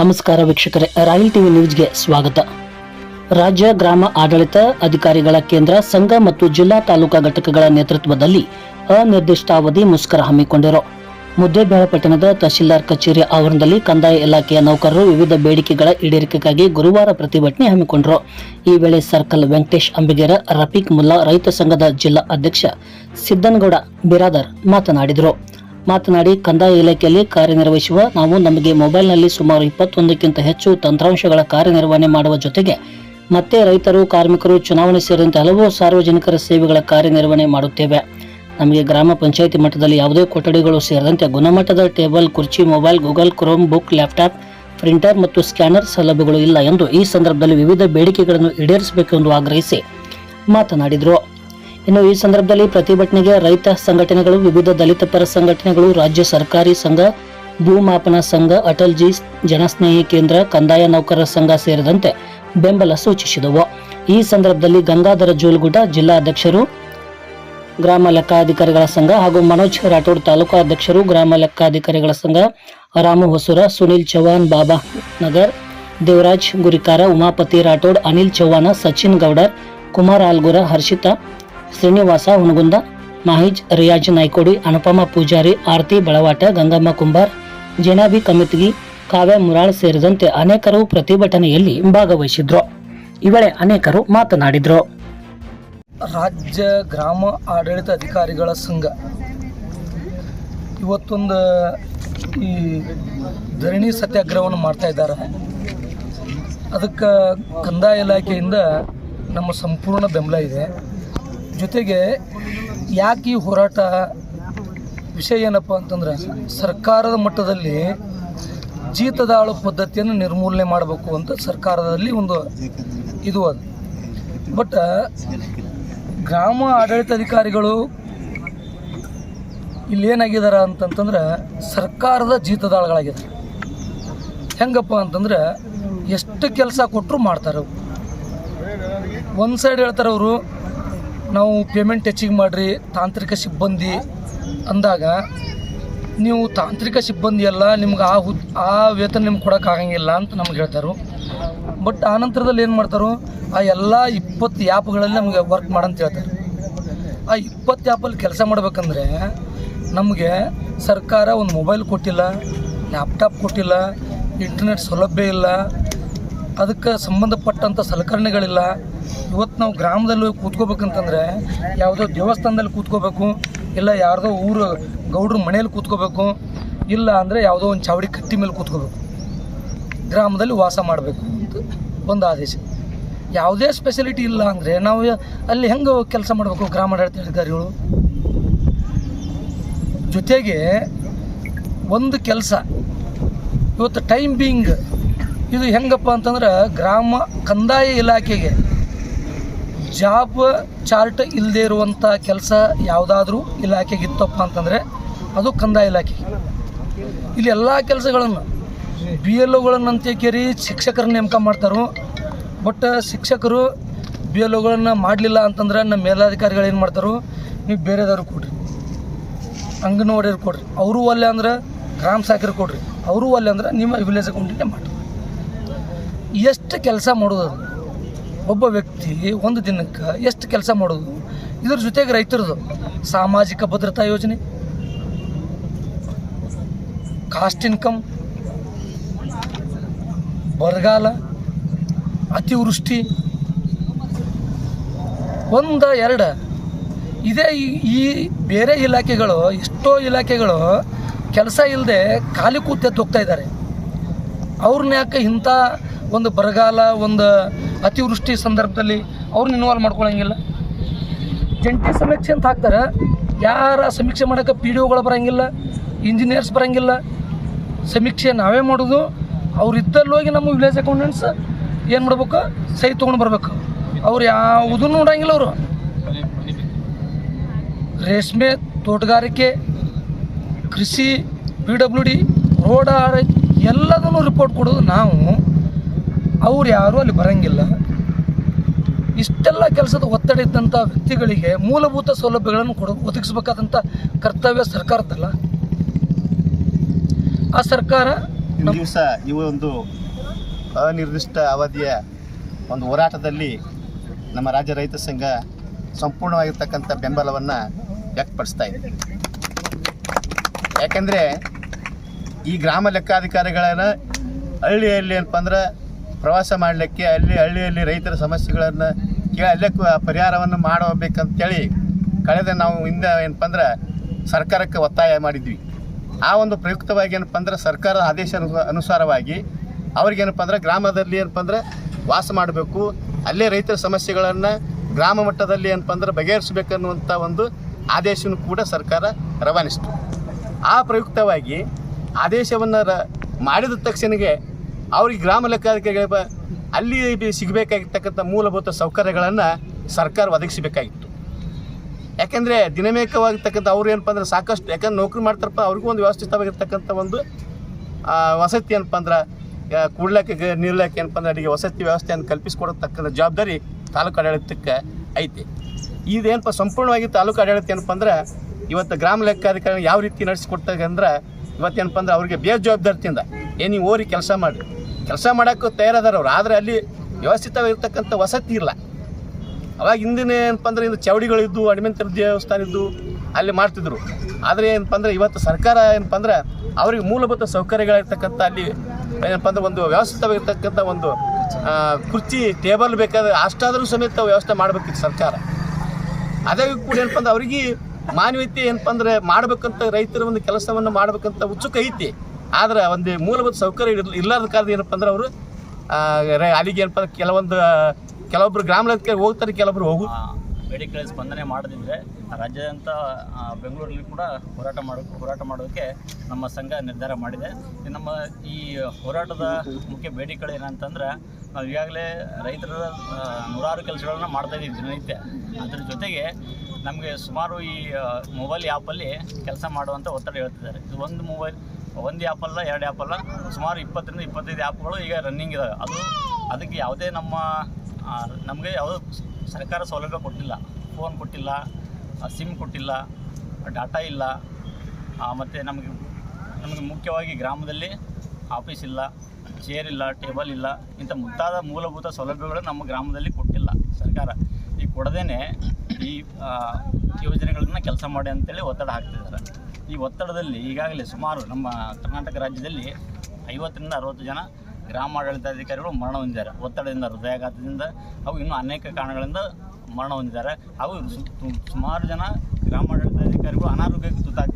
ನಮಸ್ಕಾರ ವೀಕ್ಷಕರೇ, royal TV ನ್ಯೂಸ್ಗೆ ಸ್ವಾಗತ. ರಾಜ್ಯ ಗ್ರಾಮ ಆಡಳಿತ ಅಧಿಕಾರಿಗಳ ಕೇಂದ್ರ, ಸಂಘ ಮತ್ತು ಜಿಲ್ಲಾ ತಾಲೂಕಾ ಘಟಕಗಳ ನೇತೃತ್ವದಲ್ಲಿ ಅನಿರ್ದಿಷ್ಟಾವಧಿ ಮುಷ್ಕರ ಹಮ್ಮಿಕೊಂಡಿರೋ ಮುದ್ದೇಬೇಳೆ ಪಟ್ಟಣದ ತಹಶೀಲ್ದಾರ್ ಕಚೇರಿ ಆವರಣದಲ್ಲಿ ಕಂದಾಯ ಇಲಾಖೆಯ ನೌಕರರು ವಿವಿಧ ಬೇಡಿಕೆಗಳ ಈಡೇರಿಕೆಗಾಗಿ ಗುರುವಾರ ಪ್ರತಿಭಟನೆ ಹಮ್ಮಿಕೊಂಡರು. ಈ ವೇಳೆ ಸರ್ಕಲ್ ವೆಂಕಟೇಶ್ ಅಂಬಿಗೇರ, ರಫೀಕ್ ಮುಲ್ಲಾ ರೈತ ಸಂಘದ ಜಿಲ್ಲಾ ಅಧ್ಯಕ್ಷ ಸಿದ್ದನಗೌಡ, ಬಿರಾದರ್ ಮಾತನಾಡಿದರು. ಮಾತನಾಡಿ, ಕಂದಾಯ ಇಲಾಖೆಯಲ್ಲಿ ಕಾರ್ಯನಿರ್ವಹಿಸುವ ನಾವು ನಮಗೆ ಮೊಬೈಲ್ನಲ್ಲಿ ಸುಮಾರು ಇಪ್ಪತ್ತೊಂದಕ್ಕಿಂತ ಹೆಚ್ಚು ತಂತ್ರಾಂಶಗಳ ಕಾರ್ಯನಿರ್ವಹಣೆ ಮಾಡುವ ಜೊತೆಗೆ ಮತ್ತೆ ರೈತರು, ಕಾರ್ಮಿಕರು, ಚುನಾವಣೆ ಸೇರಿದಂತೆ ಹಲವು ಸಾರ್ವಜನಿಕರ ಸೇವೆಗಳ ಕಾರ್ಯನಿರ್ವಹಣೆ ಮಾಡುತ್ತೇವೆ. ನಮಗೆ ಗ್ರಾಮ ಪಂಚಾಯಿತಿ ಮಟ್ಟದಲ್ಲಿ ಯಾವುದೇ ಕೊಠಡಿಗಳು ಸೇರಿದಂತೆ ಗುಣಮಟ್ಟದ ಟೇಬಲ್, ಕುರ್ಚಿ, mobile, Google, Chrome book, laptop, printer ಮತ್ತು ಸ್ಕ್ಯಾನರ್ ಸೌಲಭ್ಯಗಳು ಇಲ್ಲ ಎಂದು ಈ ಸಂದರ್ಭದಲ್ಲಿ ವಿವಿಧ ಬೇಡಿಕೆಗಳನ್ನು ಈಡೇರಿಸಬೇಕೆಂದು ಆಗ್ರಹಿಸಿ ಮಾತನಾಡಿದರು. ಇನ್ನು ಈ ಸಂದರ್ಭದಲ್ಲಿ ಪ್ರತಿಭಟನೆಗೆ ರೈತ ಸಂಘಟನೆಗಳು, ವಿವಿಧ ದಲಿತ ಪರ ಸಂಘಟನೆಗಳು, ರಾಜ್ಯ ಸರ್ಕಾರಿ ಸಂಘ, ಭೂಮಾಪನ ಸಂಘ ಅಟಲ್ ಜಿ ಜನಸ್ನೇಹಿ ಕೇಂದ್ರ, ಕಂದಾಯ ನೌಕರರ ಸಂಘ ಸೇರಿದಂತೆ ಬೆಂಬಲ ಸೂಚಿಸಿದವು. ಈ ಸಂದರ್ಭದಲ್ಲಿ ಗಂಗಾಧರ ಜೋಲ್ಗುಡ ಜಿಲ್ಲಾ ಅಧ್ಯಕ್ಷರು ಗ್ರಾಮ ಲೆಕ್ಕಾಧಿಕಾರಿಗಳ ಸಂಘ ಹಾಗೂ ಮನೋಜ್ ರಾಠೋಡ್ ತಾಲೂಕಾ ಅಧ್ಯಕ್ಷರು, ಗ್ರಾಮ ಲೆಕ್ಕಾಧಿಕಾರಿಗಳ ಸಂಘ, ರಾಮು ಹೊಸೂರ, ಸುನಿಲ್ ಚೌಹಾಣ್, ಬಾಬಾ ನಗರ್, ದೇವರಾಜ್ ಗುರಿಕಾರ, ಉಮಾಪತಿ ರಾಠೋಡ್, ಅನಿಲ್ ಚೌಹಾಣ, ಸಚಿನ್ ಗೌಡರ್, ಕುಮಾರ್ ಆಲ್ಗುರ, ಹರ್ಷಿತಾ ಶ್ರೀನಿವಾಸ ಹುಣಗುಂದ ಮಾಹಿಜ್ ರಿಯಾಜ್ ನಾಯ್ಕೋಡಿ, ಅನುಪಮ ಪೂಜಾರಿ, ಆರತಿ ಬಳವಾಟ, ಗಂಗಮ್ಮ ಕುಂಬಾರ್, ಜೇನಾಬಿ ಕಮಿತ್ಗಿ, ಕಾವ್ಯ ಮುರಾಳ್ ಸೇರಿದಂತೆ ಅನೇಕರು ಪ್ರತಿಭಟನೆಯಲ್ಲಿ ಭಾಗವಹಿಸಿದ್ರು. ಇವಳೆ ವೇಳೆ ಅನೇಕರು ಮಾತನಾಡಿದ್ರು. ರಾಜ್ಯ ಗ್ರಾಮ ಆಡಳಿತ ಅಧಿಕಾರಿಗಳ ಸಂಘ. ಇವತ್ತೊಂದು ಈ ಧರಣಿ ಸತ್ಯಾಗ್ರಹವನ್ನು ಮಾಡ್ತಾ ಇದ್ದಾರೆ. ಅದಕ್ಕೆ ಕಂದಾಯ ಇಲಾಖೆಯಿಂದ ನಮ್ಮ ಸಂಪೂರ್ಣ ಬೆಂಬಲ ಇದೆ. ಜೊತೆಗೆ ಯಾಕೆ ಈ ಹೋರಾಟ ವಿಷಯ ಏನಪ್ಪ ಅಂತಂದ್ರೆ, ಸರ್ಕಾರದ ಮಟ್ಟದಲ್ಲಿ ಜೀತದಾಳು ಪದ್ಧತಿಯನ್ನು ನಿರ್ಮೂಲನೆ ಮಾಡಬೇಕು ಅಂತ ಸರ್ಕಾರದಲ್ಲಿ ಒಂದು ಇದು ಅದು. ಬಟ್ ಗ್ರಾಮ ಆಡಳಿತಾಧಿಕಾರಿಗಳು ಇಲ್ಲಿ ಏನಾಗಿದಾರ ಅಂತಂತಂದ್ರೆ, ಸರ್ಕಾರದ ಜೀತದಾಳುಗಳಾಗಿದ್ದಾರೆ ಹೆಂಗಪ್ಪ ಅಂತಂದ್ರೆ, ಎಷ್ಟು ಕೆಲಸ ಕೊಟ್ಟರು ಮಾಡ್ತಾರೆ ಅವರು ಒಂದು ಸೈಡ್ ಹೇಳ್ತಾರೆ ಅವರು ನಾವು ಪೇಮೆಂಟ್ ಹೆಚ್ಚಿಗೆ ಮಾಡಿರಿ, ತಾಂತ್ರಿಕ ಸಿಬ್ಬಂದಿ ಅಂದಾಗ, ನೀವು ತಾಂತ್ರಿಕ ಸಿಬ್ಬಂದಿ ಎಲ್ಲ ನಿಮ್ಗೆ ಆ ಹುದ್, ಆ ವೇತನ ನಿಮ್ಗೆ ಕೊಡೋಕ್ಕಾಗಂಗಿಲ್ಲ ಅಂತ ನಮ್ಗೆ ಹೇಳ್ತಾರೆ. ಬಟ್ ಆ ನಂತರದಲ್ಲಿ ಏನು ಮಾಡ್ತಾರೋ, ಆ ಎಲ್ಲ ಇಪ್ಪತ್ತು ಆ್ಯಪ್ಗಳಲ್ಲಿ ನಮಗೆ ವರ್ಕ್ ಮಾಡಂತ ಹೇಳ್ತಾರೆ. ಆ ಇಪ್ಪತ್ತು ಆ್ಯಪಲ್ಲಿ ಕೆಲಸ ಮಾಡಬೇಕಂದ್ರೆ ನಮಗೆ ಸರ್ಕಾರ ಒಂದು ಮೊಬೈಲ್ ಕೊಟ್ಟಿಲ್ಲ ಲ್ಯಾಪ್ಟಾಪ್ ಕೊಟ್ಟಿಲ್ಲ ಇಂಟರ್ನೆಟ್ ಸೌಲಭ್ಯ ಇಲ್ಲ, ಅದಕ್ಕೆ ಸಂಬಂಧಪಟ್ಟಂಥ ಸಲಕರಣೆಗಳಿಲ್ಲ. ಇವತ್ತು ನಾವು ಗ್ರಾಮದಲ್ಲಿ ಕೂತ್ಕೋಬೇಕು ಕೂತ್ಕೋಬೇಕಂತಂದ್ರೆ ಯಾವುದೋ ದೇವಸ್ಥಾನದಲ್ಲಿ ಕೂತ್ಕೋಬೇಕು, ಇಲ್ಲ ಯಾರ್ದೋ ಊರು ಗೌಡ್ರ ಮನೆಯಲ್ಲಿ ಕೂತ್ಕೋಬೇಕು, ಇಲ್ಲ ಅಂದರೆ ಯಾವುದೋ ಒಂದು ಚಾವಡಿ ಕಟ್ಟಿ ಮೇಲೆ ಕೂತ್ಕೋಬೇಕು. ಗ್ರಾಮದಲ್ಲಿ ವಾಸ ಮಾಡಬೇಕು ಅಂತ ಒಂದು ಆದೇಶ. ಯಾವುದೇ ಸ್ಪೆಷಲಿಟಿ ಇಲ್ಲ ಅಂದರೆ ನಾವು ಅಲ್ಲಿ ಹೆಂಗೆ ಕೆಲಸ ಮಾಡಬೇಕು ಗ್ರಾಮಾಡಳಿತ ಅಧಿಕಾರಿಗಳು ಜೊತೆಗೆ ಒಂದು ಕೆಲಸ. ಇವತ್ತು ಟೈಮ್ ಬೀಯಿಂಗ್ ಇದು ಹೆಂಗಪ್ಪ ಅಂತಂದ್ರೆ ಗ್ರಾಮ ಕಂದಾಯ ಇಲಾಖೆಗೆ. ಜಾಬ್ ಚಾರ್ಟ್ ಇಲ್ಲದೆ ಇರುವಂಥ ಕೆಲಸ ಯಾವುದಾದ್ರೂ ಇಲಾಖೆಗೆ ಇತ್ತಪ್ಪ ಅಂತಂದರೆ ಅದು ಕಂದಾಯ ಇಲಾಖೆ. ಇಲ್ಲಿ ಎಲ್ಲ ಕೆಲಸಗಳನ್ನು ಬಿ ಎಲ್ ಒಗಳನ್ನಂತ ಕೇರಿ ಶಿಕ್ಷಕರ ನೇಮಕ ಮಾಡ್ತಾರೋ, ಬಟ್ ಶಿಕ್ಷಕರು ಬಿ ಎಲ್ ಒಗಳನ್ನು ಮಾಡಲಿಲ್ಲ ಅಂತಂದ್ರೆ ನಮ್ಮ ಮೇಲಾಧಿಕಾರಿಗಳು ಏನು ಮಾಡ್ತಾರೋ, ನೀವು ಬೇರೆದವ್ರು ಕೊಡ್ರಿ. ಅಂಗನವಾಡಿಯವ್ರು ಕೊಡ್ರಿ. ಅವರು ಒಲ್ಲೆ ಅಂದ್ರೆ ಗ್ರಾಮ ಸಾಕರು ಕೊಡ್ರಿ. ಅವರು ಒಲ್ಲೆ ಅಂದ್ರೆ ನಿಮ್ಮ ವಿಲೇಜ್ ಅಕೌಂಟಿಗೆ ಮಾಡಿರಿ. ಎಷ್ಟು ಕೆಲಸ ಮಾಡೋದು? ಒಬ್ಬ ವ್ಯಕ್ತಿ ಒಂದು ದಿನಕ್ಕೆ ಎಷ್ಟು ಕೆಲಸ ಮಾಡೋದು? ಇದ್ರ ಜೊತೆಗೆ ರೈತರದು ಸಾಮಾಜಿಕ ಭದ್ರತಾ ಯೋಜನೆ ಕಾಸ್ಟ್ ಇನ್ಕಮ್ ಬರಗಾಲ, ಅತಿವೃಷ್ಟಿ, ಒಂದ ಎರಡ. ಇದೇ ಈ- ಬೇರೆ ಇಲಾಖೆಗಳು, ಎಷ್ಟೋ ಇಲಾಖೆಗಳು ಕೆಲಸ ಇಲ್ಲದೆ ಖಾಲಿ ಕೂತೆದ್ದು ಹೋಗ್ತಾ ಇದ್ದಾರೆ. ಅವ್ರನ್ನ ಯಾಕೆ ಇಂಥ ಒಂದು ಬರಗಾಲ, ಒಂದು ಅತಿವೃಷ್ಟಿ ಸಂದರ್ಭದಲ್ಲಿ ಅವ್ರನ್ನ ಇನ್ವಾಲ್ವ್ ಮಾಡ್ಕೊಳಂಗಿಲ್ಲ. ಜಂಟಿ ಸಮೀಕ್ಷೆ ಅಂತ ಹಾಕ್ತಾರೆ. ಯಾರ ಸಮೀಕ್ಷೆ ಮಾಡೋಕೆ ಪಿ ಡಿ ಒಗಳು ಬರೋಂಗಿಲ್ಲ ಇಂಜಿನಿಯರ್ಸ್ ಬರೋಂಗಿಲ್ಲ, ಸಮೀಕ್ಷೆ ನಾವೇ ಮಾಡೋದು. ಅವ್ರು ಇದ್ದಲ್ಲಿ ಹೋಗಿ ನಮ್ಮ ವಿಲೇಜ್ ಅಕೌಂಟೆಂಟ್ಸ್ ಏನು ಮಾಡ್ಬೇಕು? ಸಹಿ ತೊಗೊಂಡು ಬರ್ಬೇಕು. ಅವ್ರು ಯಾವುದೂ ನೋಡೋಂಗಿಲ್ಲ ಅವರು. ರೇಷ್ಮೆ, ತೋಟಗಾರಿಕೆ, ಕೃಷಿ ಪಿ ಡಬ್ಲ್ಯೂ ಡಿ ರೋಡ್ ಎಲ್ಲದನ್ನು ರಿಪೋರ್ಟ್ ಕೊಡೋದು ನಾವು. ಅವ್ರು ಯಾರೂ ಅಲ್ಲಿ ಬರೋಂಗಿಲ್ಲ. ಇಷ್ಟೆಲ್ಲ ಕೆಲಸದ ಒತ್ತಡ ಇದ್ದಂಥ ವ್ಯಕ್ತಿಗಳಿಗೆ ಮೂಲಭೂತ ಸೌಲಭ್ಯಗಳನ್ನು ಕೊಡ ಒದಗಿಸ್ಬೇಕಾದಂಥ ಕರ್ತವ್ಯ ಸರ್ಕಾರದಲ್ಲ. ಆ ಸರ್ಕಾರ ದಿವಸ ಈ ಒಂದು ಅನಿರ್ದಿಷ್ಟ ಅವಧಿಯ ಒಂದು ಹೋರಾಟದಲ್ಲಿ ನಮ್ಮ ರಾಜ್ಯ ರೈತ ಸಂಘ ಸಂಪೂರ್ಣವಾಗಿರ್ತಕ್ಕಂಥ ಬೆಂಬಲವನ್ನು ವ್ಯಕ್ತಪಡಿಸ್ತಾ ಇದೆ. ಯಾಕೆಂದರೆ ಈ ಗ್ರಾಮ ಲೆಕ್ಕಾಧಿಕಾರಿಗಳನ್ನ ಹಳ್ಳಿಯಲ್ಲಿ ಏನಪ್ಪ ಅಂದ್ರೆ ಪ್ರವಾಸ ಮಾಡಲಿಕ್ಕೆ ಅಲ್ಲಿ ಹಳ್ಳಿಯಲ್ಲಿ ರೈತರ ಸಮಸ್ಯೆಗಳನ್ನು ಕೇಳಿ ಅಲ್ಲೇ ಪರಿಹಾರವನ್ನು ಮಾಡಬೇಕಂತೇಳಿ ಕಳೆದ ನಾವು ಹಿಂದೆ ಏನಪ್ಪ ಅಂದ್ರೆ ಸರ್ಕಾರಕ್ಕೆ ಒತ್ತಾಯ ಮಾಡಿದ್ವಿ. ಆ ಒಂದು ಪ್ರಯುಕ್ತವಾಗಿ ಏನಪ್ಪ ಅಂದ್ರೆ ಸರ್ಕಾರದ ಆದೇಶ ಅನು- ಅನುಸಾರವಾಗಿ ಅವ್ರಿಗೇನಪ್ಪ ಅಂದ್ರೆ ಗ್ರಾಮದಲ್ಲಿ ಏನಪ್ಪ ಅಂದ್ರೆ ವಾಸ ಮಾಡಬೇಕು. ಅಲ್ಲೇ ರೈತರ ಸಮಸ್ಯೆಗಳನ್ನು ಗ್ರಾಮ ಮಟ್ಟದಲ್ಲಿ ಏನಪ್ಪ ಅಂದ್ರೆ ಬಗೆಹರಿಸಬೇಕನ್ನುವಂಥ ಒಂದು ಆದೇಶವನ್ನು ಕೂಡ ಸರ್ಕಾರ ರವಾನಿಸಿತು. ಆ ಪ್ರಯುಕ್ತವಾಗಿ ಆದೇಶವನ್ನು ಮಾಡಿದ ತಕ್ಷಣಗೆ ಅವ್ರಿಗೆ ಗ್ರಾಮ ಲೆಕ್ಕಾಧಿಕಾರಿಗಳ ಅಲ್ಲಿ ಸಿಗಬೇಕಾಗಿರ್ತಕ್ಕಂಥ ಮೂಲಭೂತ ಸೌಕರ್ಯಗಳನ್ನು ಸರ್ಕಾರ ಒದಗಿಸಬೇಕಾಗಿತ್ತು. ಯಾಕೆಂದರೆ ದಿನಮೇಕವಾಗಿರ್ತಕ್ಕಂಥ ಅವ್ರು ಏನಪ್ಪ ಅಂದ್ರೆ ಸಾಕಷ್ಟು, ಯಾಕಂದ್ರೆ ನೌಕರಿ ಮಾಡ್ತಾರಪ್ಪ, ಅವ್ರಿಗೂ ಒಂದು ವ್ಯವಸ್ಥಿತವಾಗಿರ್ತಕ್ಕಂಥ ಒಂದು ವಸತಿ ಏನಪ್ಪ ಅಂದ್ರೆ ಕೂಡ್ಲಕ್ಕೆ ನಿಲ್ಲಕ್ಕೆ ಏನಪ್ಪ ಅಂದ್ರೆ ಅಡಿಗೆ ವಸತಿ ವ್ಯವಸ್ಥೆಯನ್ನು ಕಲ್ಪಿಸಿಕೊಡತಕ್ಕಂಥ ಜವಾಬ್ದಾರಿ ತಾಲೂಕು ಆಡಳಿತಕ್ಕೆ ಐತಿ. ಇದೇನಪ್ಪ ಸಂಪೂರ್ಣವಾಗಿ ತಾಲೂಕು ಆಡಳಿತ ಏನಪ್ಪ ಅಂದ್ರೆ, ಇವತ್ತು ಗ್ರಾಮ ಲೆಕ್ಕಾಧಿಕಾರಿ ಯಾವ ರೀತಿ ನಡೆಸಿಕೊಡ್ತಾರೆ ಅಂದ್ರೆ ಇವತ್ತೇನಪ್ಪ ಅಂದ್ರೆ ಅವ್ರಿಗೆ ಬೇಜವಾಬ್ದಾರಿಯಿಂದ ನೀವು ಓರಿ ಕೆಲಸ ಮಾಡಿ ಕೆಲಸ ಮಾಡೋಕ್ಕೂ ತಯಾರದಾರ ಅವ್ರು ಆದರೆ ಅಲ್ಲಿ ವ್ಯವಸ್ಥಿತವಾಗಿರ್ತಕ್ಕಂಥ ವಸತಿ ಇಲ್ಲ. ಅವಾಗ ಹಿಂದಿನ ಏನಪ್ಪ ಅಂದ್ರೆ ಇದು ಚೌಡಿಗಳಿದ್ದು ಅಡಿಮೆಂತರ ದೇವಸ್ಥಾನ ಇದ್ದು ಅಲ್ಲಿ ಮಾಡ್ತಿದ್ರು. ಆದರೆ ಏನಪ್ಪ ಅಂದ್ರೆ ಇವತ್ತು ಸರ್ಕಾರ ಏನಪ್ಪ ಅಂದ್ರೆ ಅವ್ರಿಗೆ ಮೂಲಭೂತ ಸೌಕರ್ಯಗಳಿರ್ತಕ್ಕಂಥ ಅಲ್ಲಿ ಏನಪ್ಪ ಅಂದ್ರೆ ಒಂದು ವ್ಯವಸ್ಥಿತವಾಗಿರ್ತಕ್ಕಂಥ ಒಂದು ಕುರ್ಚಿ, ಟೇಬಲ್ ಬೇಕಾದ್ರೆ ಅಷ್ಟಾದರೂ ಸಮೇತ ವ್ಯವಸ್ಥೆ ಮಾಡಬೇಕಿತ್ತು ಸರ್ಕಾರ. ಅದೇ ಕೂಡ ಏನಪ್ಪ ಅಂದ್ರೆ ಅವ್ರಿಗೆ ಮಾನವೀಯತೆ ಏನಪ್ಪ ಅಂದ್ರೆ ಮಾಡ್ಬೇಕಂತ ರೈತರ ಒಂದು ಕೆಲಸವನ್ನು ಮಾಡಬೇಕಂತ ಉತ್ಸುಕ ಐತಿ. ಆದ್ರೆ ಒಂದು ಮೂಲಭೂತ ಸೌಕರ್ಯ ಇಲ್ಲದ ಕಾರಣ ಏನಪ್ಪ ಅಂದ್ರೆ ಅವರು ಅಲ್ಲಿಗೆ ಏನಪ್ಪ ಕೆಲವೊಂದು ಕೆಲವೊಬ್ರು ಗ್ರಾಮಕ್ಕೆ ಹೋಗ್ತಾರೆ, ಕೆಲವೊಬ್ರು ಹೋಗು. ಮೆಡಿಕಲ್ ಸ್ಪಂದನೆ ಮಾಡದಿದ್ದರೆ ರಾಜ್ಯಾದ್ಯಂತ ಬೆಂಗಳೂರಲ್ಲಿ ಕೂಡ ಹೋರಾಟ ಮಾಡೋ ಹೋರಾಟ ಮಾಡೋದಕ್ಕೆ ನಮ್ಮ ಸಂಘ ನಿರ್ಧಾರ ಮಾಡಿದೆ. ನಮ್ಮ ಈ ಹೋರಾಟದ ಮುಖ್ಯ ಬೇಡಿಕೆಗಳು ಏನಂತಂದ್ರೆ, ನಾವು ಈಗಾಗಲೇ ರೈತರ ನೂರಾರು ಕೆಲಸಗಳನ್ನ ಮಾಡ್ತಾ ಇದ್ದೀವಿ ದಿನನಿತ್ಯ. ಅದ್ರ ಜೊತೆಗೆ ನಮಗೆ ಸುಮಾರು ಈ ಮೊಬೈಲ್ ಆ್ಯಪಲ್ಲಿ ಕೆಲಸ ಮಾಡುವಂಥ ಒತ್ತಡ ಹೇಳ್ತಿದ್ದಾರೆ. ಇದು ಒಂದು ಮೊಬೈಲ್ ಒಂದು ಅಲ್ಲ, ಎರಡು ಆ್ಯಪ್ ಅಲ್ಲ, ಸುಮಾರು ಇಪ್ಪತ್ತರಿಂದ ಇಪ್ಪತ್ತೈದು ಆ್ಯಪ್ಗಳು ಈಗ ರನ್ನಿಂಗ್ ಇದಾವೆ. ಅದು ಅದಕ್ಕೆ ಯಾವುದೇ ನಮ್ಮ ನಮಗೆ ಯಾವುದೋ ಸರ್ಕಾರ ಸೌಲಭ್ಯ ಕೊಟ್ಟಿಲ್ಲ. ಫೋನ್ ಕೊಟ್ಟಿಲ್ಲ ಸಿಮ್ ಕೊಟ್ಟಿಲ್ಲ ಡಾಟಾ ಇಲ್ಲ ಮತ್ತು ನಮಗೆ ನಮಗೆ ಮುಖ್ಯವಾಗಿ ಗ್ರಾಮದಲ್ಲಿ ಆಫೀಸ್ ಇಲ್ಲ ಚೇರ್ ಇಲ್ಲ ಟೇಬಲ್ ಇಲ್ಲ ಇಂಥ ಮುಂತಾದ ಮೂಲಭೂತ ಸೌಲಭ್ಯಗಳು ನಮ್ಮ ಗ್ರಾಮದಲ್ಲಿ ಕೊಟ್ಟಿಲ್ಲ ಸರ್ಕಾರ. ಈ ಕೊಡದೇ ಈ ಯೋಜನೆಗಳನ್ನ ಕೆಲಸ ಮಾಡಿ ಅಂತೇಳಿ ಒತ್ತಡ ಹಾಕ್ತಿದ್ದಾರೆ. ಈ ಒತ್ತಡದಲ್ಲಿ ಈಗಾಗಲೇ ಸುಮಾರು ನಮ್ಮ ಕರ್ನಾಟಕ ರಾಜ್ಯದಲ್ಲಿ ಐವತ್ತರಿಂದ ಅರವತ್ತು ಜನ ಗ್ರಾಮಾಡಳಿತಾಧಿಕಾರಿಗಳು ಮರಣ ಹೊಂದಿದ್ದಾರೆ. ಒತ್ತಡದಿಂದ, ಹೃದಯಾಘಾತದಿಂದ ಹಾಗೂ ಇನ್ನೂ ಅನೇಕ ಕಾರಣಗಳಿಂದ ಮರಣ ಹೊಂದಿದ್ದಾರೆ. ಹಾಗೂ ಸುಮಾರು ಜನ ಗ್ರಾಮಾಡಳಿತಾಧಿಕಾರಿಗಳು ಅನಾರೋಗ್ಯಕ್ಕೆ ತುತ್ತಾಗ್ತಿದ್ದಾರೆ